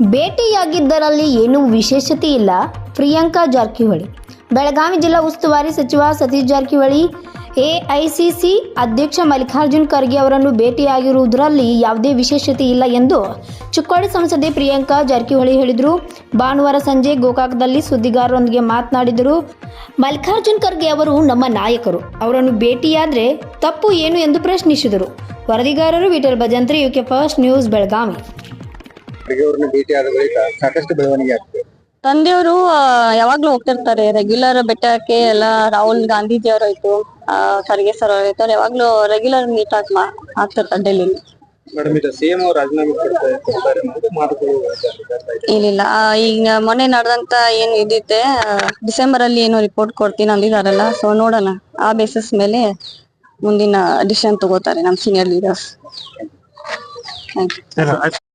ಭೇಟಿಯಾಗಿದ್ದರಲ್ಲಿ ಏನೂ ವಿಶೇಷತೆ ಇಲ್ಲ. ಪ್ರಿಯಾಂಕಾ ಜಾರಕಿಹೊಳಿ. ಬೆಳಗಾವಿ ಜಿಲ್ಲಾ ಉಸ್ತುವಾರಿ ಸಚಿವ ಸತೀಶ್ ಜಾರಕಿಹೊಳಿ, ಎಐಸಿಸಿ ಅಧ್ಯಕ್ಷ ಮಲ್ಲಿಕಾರ್ಜುನ್ ಖರ್ಗೆ ಅವರನ್ನು ಭೇಟಿಯಾಗಿರುವುದರಲ್ಲಿ ಯಾವುದೇ ವಿಶೇಷತೆ ಇಲ್ಲ ಎಂದು ಚಿಕ್ಕೋಡಿ ಸಂಸದೆ ಪ್ರಿಯಾಂಕಾ ಜಾರಕಿಹೊಳಿ ಹೇಳಿದರು. ಭಾನುವಾರ ಸಂಜೆ ಗೋಕಾಕದಲ್ಲಿ ಸುದ್ದಿಗಾರರೊಂದಿಗೆ ಮಾತನಾಡಿದರು. ಮಲ್ಲಿಕಾರ್ಜುನ್ ಖರ್ಗೆ ಅವರು ನಮ್ಮ ನಾಯಕರು. ಅವರನ್ನು ಭೇಟಿಯಾದರೆ ತಪ್ಪು ಏನು ಎಂದು ಪ್ರಶ್ನಿಸಿದರು. ವರದಿಗಾರರು Vittal Bhajantri, UK first news, Belagavi. Kharge ಅವ್ರನ್ನ ಭೇಟಿ ಆದ ಬಳಿಕ ಸಾಕಷ್ಟು ಬೆಳವಣಿಗೆ ಆಗ್ತದೆ. ತಂದೆಯವರು ಯಾವಾಗ್ಲೂ ಹೋಗ್ತಿರ್ತಾರೆ ರೆಗ್ಯುಲರ್ ಬೆಟ್ಟಕ್ಕೆ ಎಲ್ಲ ರಾಹುಲ್ ಗಾಂಧೀಜಿ ಅವರಾಯ್ತು ಆ, ಖರ್ಗೆ ಸರ್ ಅವರಾಯ್ತು ಅವ್ರು ಯಾವಾಗ್ಲೂ ರೆಗ್ಯುಲರ್ ಮೀಟ್ ಆಗ್ ಆಗ್ತಿರ್ತಾರೆ ಡೆಲ್ಲಿಲಿ ಮೇಡಮ್ ಇದು ಸಿಎಂ ಅವ್ರು ರಾಜೀನಾಮೆ ಕೊಡ್ತಾರೆ ಕೊಡ್ತಾರೆ ಮಾತುಗಳು ಬರ್ತಾ ಇದೆ. ಇಲ್ಲಿಲ್ಲ ಈಗ ಮೊನ್ನೆ ನಡೆದಂತ ಏನ್ ಇದಿತ್ತೆ ಡಿಸೆಂಬರ್ ಅಲ್ಲಿ ಏನೋ ರಿಪೋರ್ಟ್ ಕೊಡ್ತೀನಿ ಅಂದಿದಾರಲ್ಲ ಸೊ ನೋಡೋಣ. ಆ ಬೇಸಿಸ್ ಮೇಲೆ ಮುಂದಿನ ಡಿಸಿಷನ್ ತಗೋತಾರೆ ನಮ್ ಸೀನಿಯರ್ ಲೀಡರ್ಸ್ ಥ್ಯಾಂಕ್ ಯು